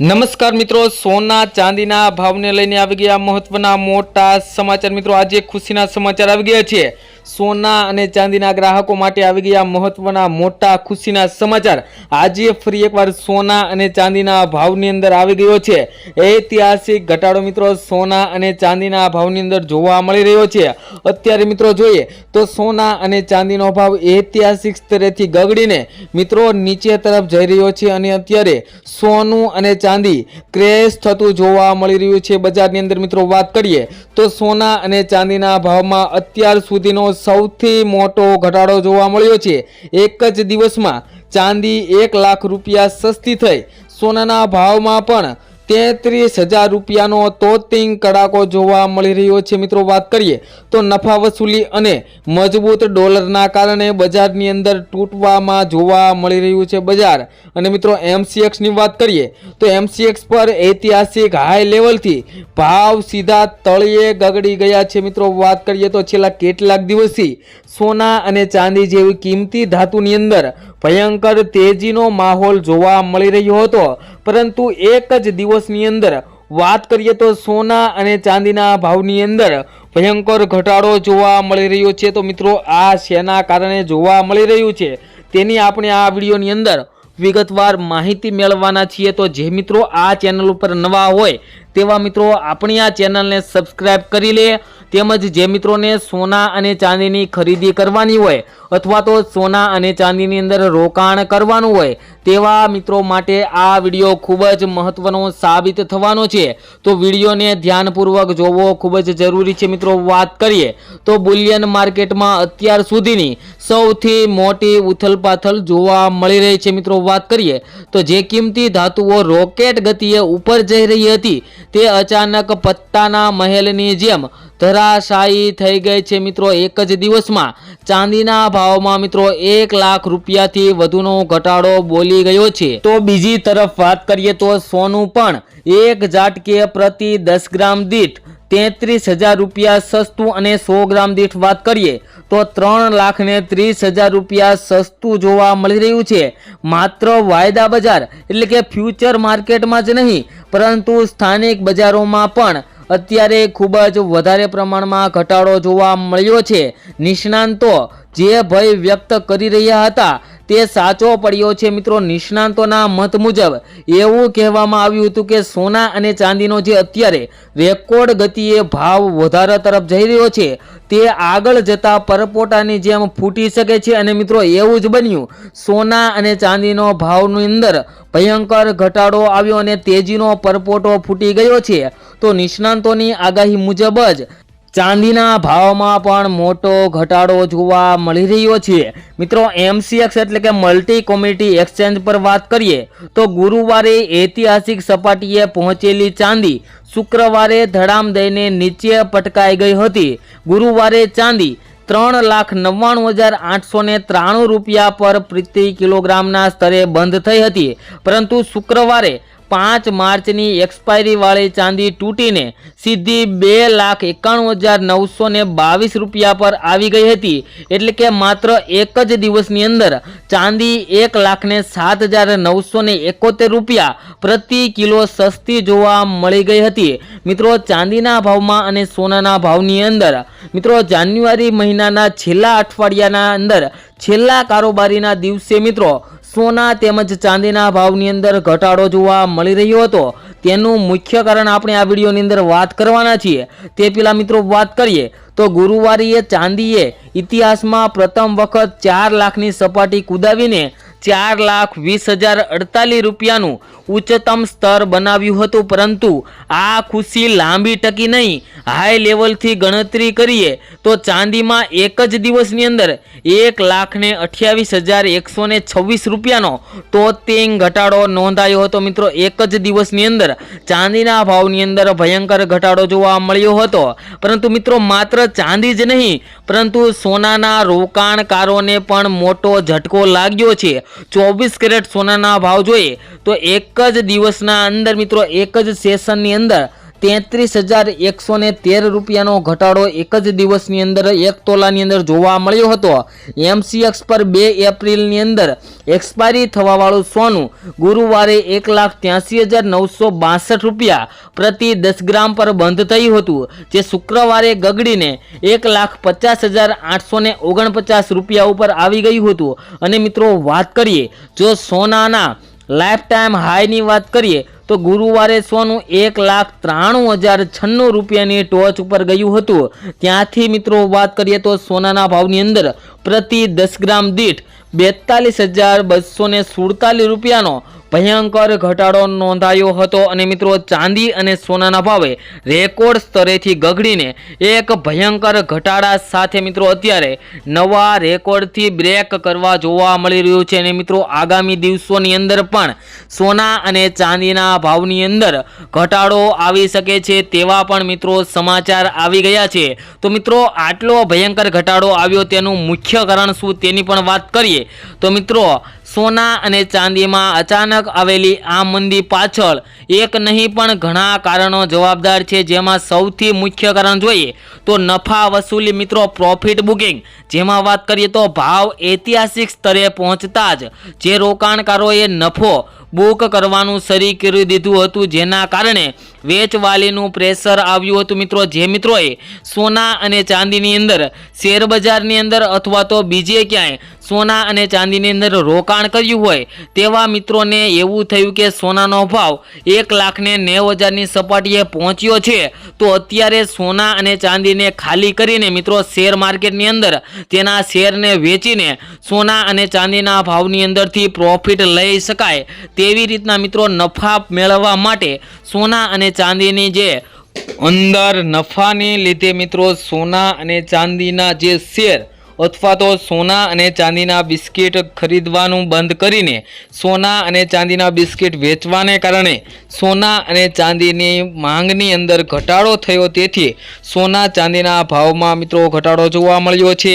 નમસ્કાર મિત્રો, સોના ચાંદીના ભાવને લઈને આવી ગયા મહત્વના મોટા સમાચાર. મિત્રો, આજે ખુશીના સમાચાર આવી ગયા છે. સોના અને ચાંદીના ગ્રાહકો માટે આવી ગયા મહત્વના મોટા ખુશીના સમાચાર. આજે ફરી એકવાર સોના અને ચાંદીના ભાવની અંદર આવી ગયો છે. ઐતિહાસિક ઘટાડો મિત્રો, સોના અને ચાંદીના ભાવની અંદર જોવા મળી રહ્યો છે. અત્યારે મિત્રો જોઈએ તો સોના અને ચાંદીનો ભાવ ઐતિહાસિક સ્તરેથી ગગડીને મિત્રો નીચે તરફ જઈ રહ્યો છે અને અત્યારે સોનું અને ચાંદી ક્રેશ થતું જોવા મળી રહ્યું છે. બજારની અંદર મિત્રો વાત કરીએ તો સોના અને ચાંદીના ભાવમાં અત્યાર સુધીનો સૌથી મોટો ઘટાડો જોવા મળ્યો છે. એક જ દિવસમાં ચાંદી એક લાખ રૂપિયા સસ્તી થઈ. સોનાના ભાવમાં પણ તેત્રીસ હજાર રૂપિયાનો તોતિંગ કડાકો જોવા મળી રહ્યો છે. મિત્રો, વાત કરીએ તો નફા વસૂલી અને મજબૂત ડોલરના કારણે બજારની અંદર તૂટવામાં જોવા મળી રહ્યું છે બજાર. અને મિત્રો એમસીએક્સની વાત કરીએ તો એમસીએક્સ પર ઐતિહાસિક હાઈ લેવલથી ભાવ સીધા તળિયે ગગડી ગયા છે. મિત્રો, વાત કરીએ તો છેલ્લા કેટલાક દિવસથી સોના અને ચાંદી જેવી કિંમતી ધાતુની અંદર ભયંકર તેજીનો માહોલ જોવા મળી રહ્યો હતો. પરંતુ એક જ દિવસની અંદર, વાત કરીએ તો સોના અને ચાંદીના ભાવની અંદર ભયંકર ઘટાડો જોવા મળી રહ્યો છે. તો મિત્રો, આ શેના કારણે જોવા મળી રહ્યું છે? તેની આપણે આ વિડીયોની અંદર વિગતવાર માહિતી મેળવવાના છીએ. તો જે મિત્રો આ ચેનલ ઉપર નવા હોય, તેવા મિત્રો આપણી આ ચેનલને સબસ્ક્રાઈબ કરી લે. તેમજ જે મિત્રોને સોના અને ચાંદીની ખરીદી કરવાની હોય અથવા તો સોના અને ચાંદીની અંદર રોકાણ કરવાનું હોય તેવા મિત્રો માટે આ વીડિયો ખૂબ જ મહત્વનો સાબિત થવાનો છે. તો વિડીયોને ધ્યાનપૂર્વક જોવો, ખૂબ જ જરૂરી છે મિત્રો વાત કરીએ. તો બુલિયન માર્કેટમાં અત્યાર સુધીની સૌથી મોટી ઉથલપાથલ જોવા મળી રહી છે મિત્રો વાત કરીએ તો જે કિંમતી ધાતુઓ રોકેટ ગતિએ ઉપર જઈ રહી હતી તે અચાનક પત્તાના મહેલની જેમ ધરાશાયી થઈ ગઈ છે મિત્રો એક જ દિવસમાં. ચાંદીના ભાવમાં મિત્રો એક લાખ રૂપિયાથી વધુનો ઘટાડો બોલી ગયો છે. તો બીજી તરફ વાત કરીએ તો સોનું પણ એક જાટકે પ્રતિ દસ ગ્રામ દીઠ તેત્રીસ હજાર રૂપિયા સસ્તું અને સો ગ્રામ દીઠ વાત કરીએ તો ત્રણ લાખ ને ત્રીસ હજાર રૂપિયા સસ્તું જોવા મળી રહ્યું છે. માત્ર વાયદા બજાર એટલે કે ફ્યુચર માર્કેટમાં જ નહીં, પરંતુ સ્થાનિક બજારોમાં પણ અત્યારે ખૂબ જ વધારે પ્રમાણમાં ઘટાડો જોવા મળ્યો છે. નિષ્ણાંતો જે ભય વ્યક્ત કરી રહ્યા હતા તે સાચો પડ્યો છે મિત્રો. નિષ્ણાંતોના મત મુજબ એવું કહેવામાં આવ્યું હતું કે સોના અને ચાંદીનો જે અત્યારે રેકોર્ડ ગતિએ ભાવ વધારા તરફ જઈ રહ્યો છે, તે આગળ જતા પરપોટાની જેમ ફૂટી શકે છે. અને મિત્રો, એવું જ બન્યું. સોના અને ચાંદીનો ભાવની અંદર ભયંકર ઘટાડો આવ્યો અને તેજીનો પરપોટો ફૂટી ગયો છે. તો નિષ્ણાંતોની આગાહી મુજબ જ ચાંદીના ભાવમાં પણ મોટો ઘટાડો જોવા મળી રહ્યો છે. મિત્રો એમસીએક્સ એટલે કે મલ્ટી કોમ્યુનિટી એક્સચેન્જ પર વાત કરીએ, તો ગુરુવારે ઐતિહાસિક સપાટીએ પહોંચેલી ચાંદી શુક્રવારે ધડામ દઈને નીચે પટકાઈ ગઈ હતી. ગુરુવારે ચાંદી ત્રણ લાખ નવ્વાણું હજાર આઠસો ને ત્રાણું રૂપિયા પર પ્રતિ કિલોગ્રામના સ્તરે બંધ થઈ હતી. પરંતુ શુક્રવારે પાંચ માર્ચની એક્સપાયરીવાળી ચાંદી તૂટીને સીધી બે લાખ એકાણું હજાર નવસો ને બાવીસ રૂપિયા પર આવી ગઈ હતી. એટલે કે માત્ર એક જ દિવસની અંદર ચાંદી એક લાખને સાત હજાર નવસો ને એકોતેર રૂપિયા પ્રતિ કિલો સસ્તી જોવા મળી ગઈ હતી. મિત્રો, ચાંદીના ભાવમાં અને સોનાના ભાવની અંદર, મિત્રો, જાન્યુઆરી મહિનાના છેલ્લા અઠવાડિયાના અંદર છેલ્લા કારોબારીના દિવસે, મિત્રો સોના તેમજ ચાંદીના ભાવની અંદર ઘટાડો જોવા મળી રહ્યો હતો. તેનું મુખ્ય કારણ આપણે આ વિડીયોની અંદર વાત કરવાના છીએ. તે પેલા મિત્રો વાત કરીએ તો ગુરુવારીએ ચાંદીએ ઇતિહાસમાં પ્રથમ વખત ચાર લાખની સપાટી કુદાવીને ચાર લાખ વીસ હજાર અડતાલીસ રૂપિયાનું ઉચ્ચતમ સ્તર બનાવ્યું હતું, પરંતુ આ ખુશી લાંબી ટકી નહીં. હાઈ લેવલથી ગણતરી કરીએ તો ચાંદીમાં એક જ દિવસની અંદર એક લાખને અઠ્યાવીસ હજાર એકસો ને છવ્વીસ રૂપિયાનો તોતેંગ ઘટાડો નોંધાયો હતો. મિત્રો, એક જ દિવસની અંદર ચાંદીના ભાવની અંદર ભયંકર ઘટાડો જોવા મળ્યો હતો. પરંતુ મિત્રો, માત્ર ચાંદી જ નહીં, પરંતુ સોનાના રોકાણકારોને પણ મોટો ઝટકો લાગ્યો છે. ચોવીસ કેરેટ સોનાના ભાવ જોઈએ તો એક જ દિવસના અંદર મિત્રો, એક જ સેશનની અંદર તેત્રીસ હજાર એકસો ને તેર રૂપિયાનો ઘટાડો એક જ દિવસની અંદર, એક તોલાની અંદર જોવા મળ્યો હતો. એમસીએક્સ પર બે એપ્રિલની અંદર એક્સપાયરી થવાવાળું સોનું ગુરુવારે એક લાખ ત્યાંસી હજાર નવસો બાસઠ રૂપિયા પ્રતિ દસ ગ્રામ પર બંધ થયું હતું, જે શુક્રવારે ગગડીને એક લાખ પચાસ હજાર આઠસો ઓગણપચાસ રૂપિયા ઉપર આવી ગયું હતું. અને મિત્રો, વાત કરીએ, જો સોનાના લાઈફ ટાઈમ હાઈની વાત કરીએ, તો ગુરુવારે સોનું એક લાખ ત્રાણું હજાર છન્નું રૂપિયાની ટોચ ઉપર ગયું હતું. ત્યાંથી મિત્રો વાત કરીએ તો સોનાના ભાવની અંદર પ્રતિ દસ ગ્રામ દીઠ બેતાલીસ હજાર બસો સુડતાલીસ રૂપિયાનો ભયંકર ઘટાડો નોંધાયો હતો અને મિત્રો ચાંદી અને સોનાના ભાવે રેકોર્ડ સ્તરેથી ગગડીને એક ભયંકર ઘટાડા સાથે મિત્રો અત્યારે નવા રેકોર્ડથી બ્રેક કરવા જોવા મળી રહ્યું છે અને મિત્રો આગામી દિવસોની અંદર પણ સોના અને ચાંદીના ભાવની અંદર ઘટાડો આવી શકે છે તેવા પણ મિત્રો સમાચાર આવી ગયા છે. તો મિત્રો આટલો ભયંકર ઘટાડો આવ્યો તેનું મુખ્ય કારણ શું તેની પણ વાત કરીએ. તો મિત્રો સોના અને ચાંદીમાં અચાનક આવેલી આ મંદી પાછળ એક નહીં પણ ઘણા કારણો જવાબદાર છે. જેમાં સૌથી મુખ્ય કારણ જોઈએ તો નફા વસૂલી મિત્રો પ્રોફિટ બુકિંગ જેમાં વાત કરીએ તો ભાવ ઐતિહાસિક સ્તરે પહોંચતા જ જે રોકાણકારોએ નફો બુક કરવાનું શરૂ કરી દીધું હતું. જેના કારણે વેચવાલીનું પ્રેશર આવ્યું હતું મિત્રો. જે મિત્રોએ સોના અને ચાંદીની અંદર, શેરબજારની અંદર અથવા તો બીજે ક્યાંય સોના અને ચાંદીની અંદર રોકાણ કર્યું હોય તેવા મિત્રોને એવું થયું કે સોનાનો ભાવ એક લાખને નેવ હજારની સપાટીએ પહોંચ્યો છે. તો અત્યારે સોના અને ચાંદીને ખાલી કરીને મિત્રો શેર માર્કેટની અંદર તેના શેરને વેચીને સોના અને ચાંદીના ભાવની અંદરથી પ્રોફિટ લઈ શકાય તેવી રીતના મિત્રો નફા મેળવવા માટે સોના અને ચાંદીની જે અંદર નફાને લીધે મિત્રો સોના અને ચાંદીના જે શેર અથવા તો સોના અને ચાંદીના બિસ્કિટ ખરીદવાનું બંધ કરીને સોના અને ચાંદીના બિસ્કિટ વેચવાને કારણે સોના અને ચાંદીની માંગની અંદર ઘટાડો થયો. તેથી સોના ચાંદીના ભાવમાં મિત્રો ઘટાડો જોવા મળ્યો છે.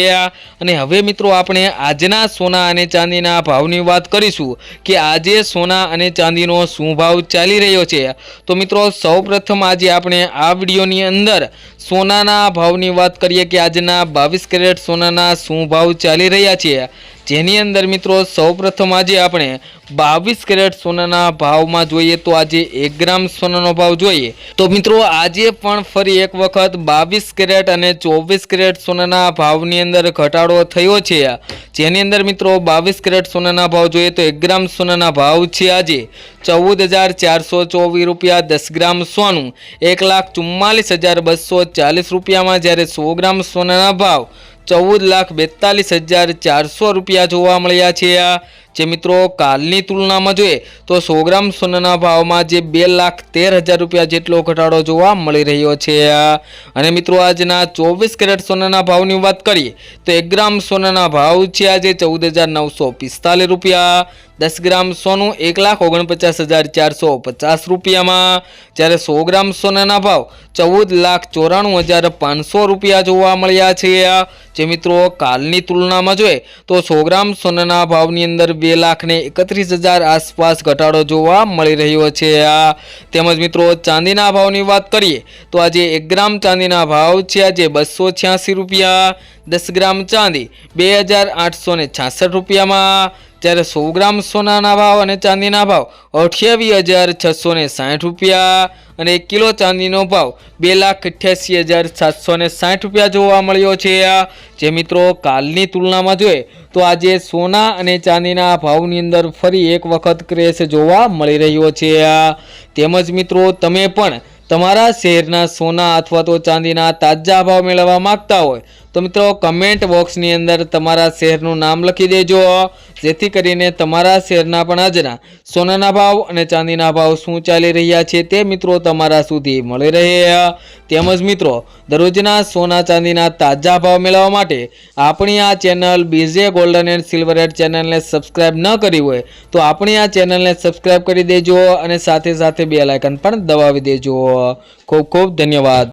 અને હવે મિત્રો આપણે આજના સોના અને ચાંદીના ભાવની વાત કરીશું કે આજે સોના અને ચાંદીનો શું ભાવ ચાલી રહ્યો છે. તો મિત્રો સૌપ્રથમ આજે આપણે આ વિડીયોની અંદર સોનાના ભાવની વાત કરીએ કે આજના બાવીસ કેરેટ સોનાના શું ભાવ ચાલી રહ્યા છે? જેની અંદર મિત્રો સૌપ્રથમ આજે આપણે બાવીસ કેરેટ સોનાના ભાવમાં જોઈએ તો આજે એક ગ્રામ સોનાનો ભાવ જોઈએ. તો મિત્રો આજે પણ ફરી એક વખત બાવીસ કેરેટ અને ચોવીસ કેરેટ સોનાના ભાવની અંદર ઘટાડો થયો છે. જેની અંદર મિત્રો બાવીસ કેરેટ સોનાના ભાવ જોઈએ તો એક ગ્રામ સોનાના ભાવ છે આજે ચૌદ હજાર ચારસો ચોવીસ રૂપિયા દસ ગ્રામ સોનું. એક લાખ ચુમ્માલીસ હજાર બસો ચાલીસ રૂપિયામાં જ્યારે સો ગ્રામ સોનાના ભાવ ચૌદ લાખ બેતાલીસ હજાર ચારસો રૂપિયા જોવા મળ્યા છે. જે મિત્રો કાલની તુલનામાં જોઈએ તો સો ગ્રામ સોનાના ભાવમાં જે બે લાખ તેર હજાર રૂપિયા જેટલો ઘટાડો જોવા મળી રહ્યો છે. અને મિત્રો આજના ચોવીસ કેરેટ સોનાના ભાવની વાત કરીએ તો એક ગ્રામ સોનાના ભાવ છે આજે ચૌદ હજાર નવસો પિસ્તાલીસ રૂપિયા, દસ ગ્રામ સોનું એક લાખ ઓગણપચાસ હજાર ચારસો પચાસ રૂપિયામાં. જ્યારે સો ગ્રામ સોનાના ભાવ ચૌદ લાખ ચોરાણું હજાર પાંચસો રૂપિયા જોવા મળ્યા છે. જે મિત્રો કાલની તુલનામાં જોઈએ તો સો ગ્રામ સોનાના ભાવની અંદર બે લાખ ને એકત્રીસ હજાર આસપાસ ઘટાડો જોવા મળી રહ્યો છે. આ તેમજ મિત્રો ચાંદીના ભાવની વાત કરીએ તો આજે એક ગ્રામ ચાંદીના ભાવ છે. આજે બસો છ્યાસી રૂપિયા, દસ ગ્રામ ચાંદી બે હજાર આઠસો છાસઠ રૂપિયામાં જ્યારે સો ગ્રામ સોનાના ભાવ અને ચાંદીના ભાવ. અઠ્યાવીસ હજાર છસો ને સાઠ રૂપિયા અને એક કિલો ચાંદીનો ભાવ બે લાખ અઠ્યાસી હજાર સાતસો ને સાઠ રૂપિયા જોવા મળ્યો છે. જે મિત્રો કાલની તુલનામાં જોઈએ તો આજે સોના અને ચાંદીના ભાવની અંદર ફરી એક વખત ક્રેશ જોવા મળી રહ્યો છે. તેમજ મિત્રો, તમે પણ તમારા શહેરના સોના અથવા તો ચાંદીના તાજા ભાવ મેળવવા માંગતા હોય, તો મિત્રો કમેન્ટ બોક્સની અંદર તમારા શહેરનું નામ લખી દેજો. જેથી કરીને તમારા શહેરના પણ આજના સોનાના ભાવ અને ચાંદીના ભાવ શું ચાલી રહ્યા છે તે મિત્રો તમારા સુધી મળી રહે. તેમજ મિત્રો, દરરોજના સોના ચાંદીના તાજા ભાવ મેળવવા માટે આપણી આ ચેનલ બીજે ગોલ્ડન એન્ડ સિલ્વર એડ ચેનલને સબસ્ક્રાઇબ ન કરી હોય, તો આપણી આ ચેનલને સબસ્ક્રાઇબ કરી દેજો અને સાથે સાથે બે લાયકન પણ દબાવી દેજો. ખૂબ ખૂબ ધન્યવાદ.